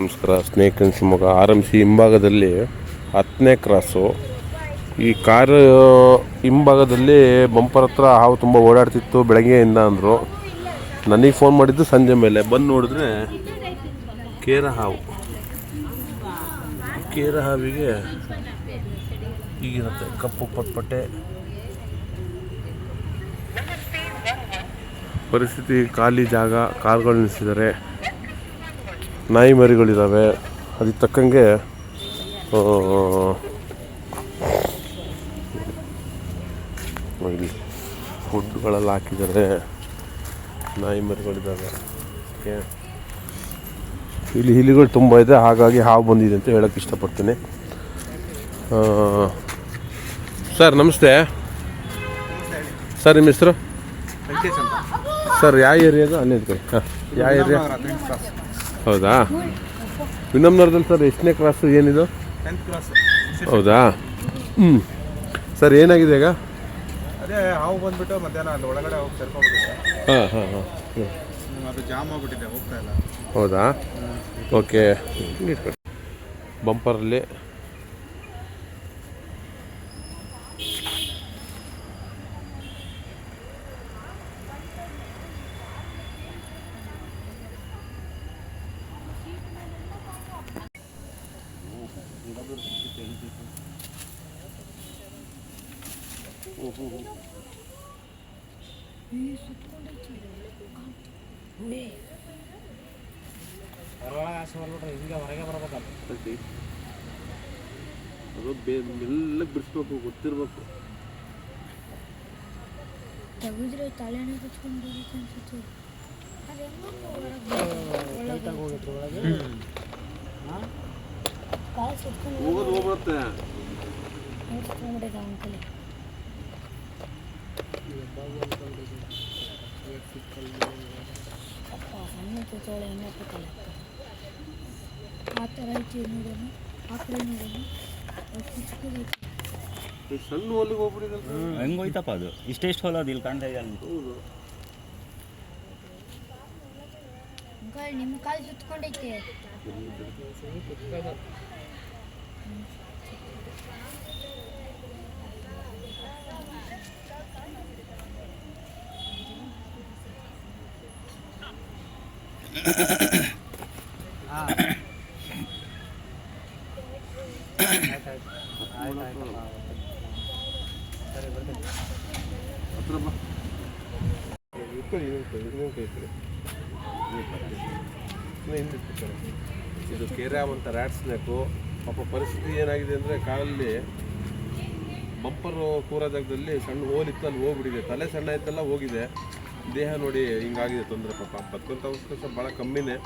ನಮಸ್ಕಾರ. And Shivamogga R M C ಹಿಂಭಾಗದಲ್ಲಿ ಹತ್ತನೇ ಕ್ರಾಸು. ಈ ಕಾರ್ ಹಿಂಭಾಗದಲ್ಲಿ ಬಂಪರ್ ಹತ್ರ ಹಾವು ತುಂಬ ಓಡಾಡ್ತಿತ್ತು ಬೆಳಗ್ಗೆಯಿಂದ ಅಂದರು. ನನಗೆ ಫೋನ್ ಮಾಡಿದ್ದು ಸಂಜೆ ಮೇಲೆ. ಬಂದು ನೋಡಿದ್ರೆ ಕೇರ ಹಾವು. ಕೇರ ಹಾವಿಗೆ ಈಗಿರುತ್ತೆ ಕಪ್ಪು ಪಟ್ಪಟ್ಟೆ. ಪರಿಸ್ಥಿತಿ ಖಾಲಿ ಜಾಗ, ಕಾರ್ಗಳು ನಿಲ್ಲಿಸಿದ್ದಾರೆ. ನಾಯಿ ಮರಿಗಳಿದ್ದಾವೆ ಅದಕ್ಕೆ ತಕ್ಕಂಗೆ ಇಲ್ಲಿ ಫುಡ್ಗಳೆಲ್ಲ ಹಾಕಿದ್ದಾರೆ. ನಾಯಿ ಮರಿಗಳಿದ್ದಾವೆ ಓಕೆ ಇಲ್ಲಿ ಹಿಲಿಗಳು ತುಂಬ ಇದೆ. ಹಾಗಾಗಿ ಹಾವು ಬಂದಿದೆ ಅಂತ ಹೇಳಕ್ಕೆ ಇಷ್ಟಪಡ್ತೀನಿ. ಸರ್ ನಮಸ್ತೆ. ಸರ್ ನಿಮ್ಮ ಹೆಸರು? ಸರ್ ಯಾವ ಏರಿಯಾದು ಅಲ್ಲಿ ಹಾಂ ಯಾವ ಏರಿಯಾ? ಹೌದಾ? ವಿನಮ್ನಗರದಲ್ಲಿ ಸರ್ ಎಷ್ಟನೇ ಕ್ಲಾಸು ಏನಿದು? ಹೌದಾ? ಹ್ಞೂ ಸರ್ ಏನಾಗಿದೆ ಈಗ? ಅದೇ ಹಾವು ಬಂದ್ಬಿಟ್ಟು ಮಧ್ಯಾಹ್ನ ಅಲ್ಲಿ ಒಳಗಡೆ ಹೋಗಿ ಸೇರ್ಕೊಂಡ್ಬಿಟ್ಟಿದೆ. ಹಾಂ ಹಾಂ ಹಾಂ. ಅದು ಜಾಮ್ ಆಗಿಬಿಟ್ಟಿದೆ ಹೋಗ್ತಾ ಇಲ್ಲ. ಹೌದಾ? ಓಕೆ. ಬಂಪರಲ್ಲಿ ಅದು ಮೆಲ್ಲಗೆ ಬಿಡಿಸ್ಬೇಕು ಗೊತ್ತಿರಬೇಕು ತೆಗೆದ್ರೆ ತಲೆನೇ ಕುತ್ಕೊಂಡು ಬರುತ್ತೆ ಅನ್ಸುತ್ತೆ ಅದು ಹೆಂಗಪ್ಪ ಒಳಗೆ ಕಾಲು ಸುತ್ಕೊಂಡು ಹೋಗೋದು ಹೋಗ್ಬರುತ್ತೆ ನೋಡ್ಕೊಂಡ್ಬಿಟ್ಟಿದೆ ಅವನ ಕಲೆ ಅಪ್ಪ ಸಣ್ಣ ಹೆಂಗಪ್ಪ ಆ ಥರ ಐತಿ ನೋಡೋಣ ಆ ಕಡೆ ನೋಡೋಣ ಸಣ್ಣ ಹೊಲಿಗೆ ಹೋಗ್ಬಿಟ್ಟಿದೆ ಹೆಂಗೋಯ್ತಪ್ಪ ಅದು ಇಷ್ಟೆಷ್ಟು ಹೋಲೋದು ಇಲ್ಲಿ ಕಾಣ್ತಾ ಇದೆ ಅಲ್ಲಿ. ಹೌದು. ಅಂಕಲ್ ನಿಮ್ಮ ಕಾಲು ಸುತ್ಕೊಂಡೈತೆ. ಇದು ಕೇರಾಮ್ ಅಂತ ರ್ಯಾಟ್ ಸ್ನೇಕು ಪಾಪ ಪರಿಸ್ಥಿತಿ ಏನಾಗಿದೆ ಅಂದರೆ ಕಾಲಲ್ಲಿ ಬಂಪರು ಕೂರೋ ಜಾಗದಲ್ಲಿ ಸಣ್ಣ ಹೋಲಿತ್ತು ಅಲ್ಲಿ ಹೋಗ್ಬಿಟ್ಟಿದೆ. ತಲೆ ಸಣ್ಣ ಇತ್ತಲ್ಲ, ಹೋಗಿದೆ. ದೇಹ ನೋಡಿ ಹಿಂಗಾಗಿದೆ, ತೊಂದರೆ ಪಾಪ. ಬದುಕಂತ ಅವಕಾಶ ಭಾಳ ಕಮ್ಮಿನೇ.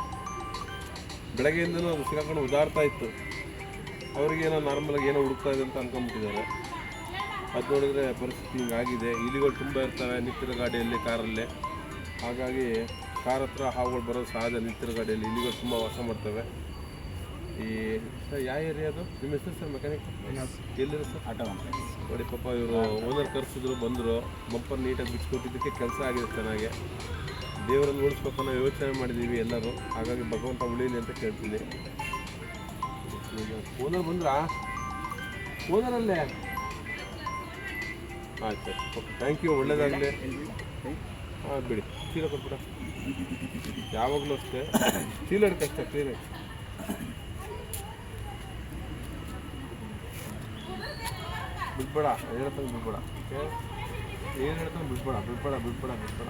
ಬೆಳಗ್ಗೆಯಿಂದನೂ ಅದು ಸಿಗಾಕೊಂಡು ಉದಾರ್ತಾ ಇತ್ತು. ಅವ್ರಿಗೇನೋ ನಾರ್ಮಲಾಗಿ ಏನೋ ಹುಡುಕ್ತಾ ಇದೆ ಅಂತ ಅಂದ್ಕೊಂಬಿಟ್ಟಿದ್ದಾರೆ ಅದು ನೋಡಿದ್ರೆ ಪರಿಸ್ಥಿತಿ ಹಿಂಗಾಗಿದೆ. ಇಲಿಗಳು ತುಂಬ ಇರ್ತವೆ ನಿಂತಿರೋ ಗಾಡಿಯಲ್ಲಿ, ಕಾರಲ್ಲಿ. ಹಾಗಾಗಿ ಕಾರ್ ಹತ್ರ ಹಾವುಗಳು ಬರೋದು ಸಹಜ ನಿಂತಿರೋ ಗಾಡಿಯಲ್ಲಿ. ಇಲಿಗಳು ತುಂಬ ವಾಸ ಮಾಡ್ತವೆ. ಈ ಸರ್ ಯಾವ ಏರಿಯಾ ಅದು? ನಿಮ್ಮ ಹೆಸರು ಸರ್ ಮೆಕ್ಯಾನಿಕ್ ಎಲ್ಲಿರೋ ಸರ್? ಆಟೋ ನೋಡಿ ಪಾಪ ಇವರು ಓನರ್ ಕರೆಸಿದ್ರು ಬಂದರು ಬಂಪರ್ ನೀಟಾಗಿ ಬಿಚ್ಕೊಟ್ಟಿದ್ದಕ್ಕೆ ಕೆಲಸ ಆಗಿದೆ ಚೆನ್ನಾಗಿ. ದೇವರನ್ನು ಉಳಿಸ್ಬೇಕು ಅನ್ನೋ ಯೋಚನೆ ಮಾಡಿದ್ದೀವಿ ಎಲ್ಲರೂ. ಹಾಗಾಗಿ ಭಗವಂತ ಉಳಿಲಿ ಅಂತ ಕೇಳ್ತೀನಿ ಓನರ್ ಬಂದ್ರಾ? ಓನರಲ್ಲೇ ಆಯ್ತು ಓಕೆ ಥ್ಯಾಂಕ್ ಯು ಒಳ್ಳೇದಾಗಲಿ. ಹಾಂ ಬಿಡಿ. ಚೀಲ ಕೊಟ್ಬಿಡ. ಯಾವಾಗಲೂ ಅಷ್ಟೇ. ಚೀಲ ಅಷ್ಟೇ ಕ್ಲೀನಾಗಿ ಬಿಡ್ಬೇಡ ಹೇಳ್ತಾನೆ ಬಿಡ್ಬೇಡ ಏನು ಹೇಳ್ತಾನೆ ಬಿಡ್ಬೇಡ ಬಿಡ್ಬೇಡ ಬಿಡ್ಬೇಡ ಬಿಡ್ಬೇಡ.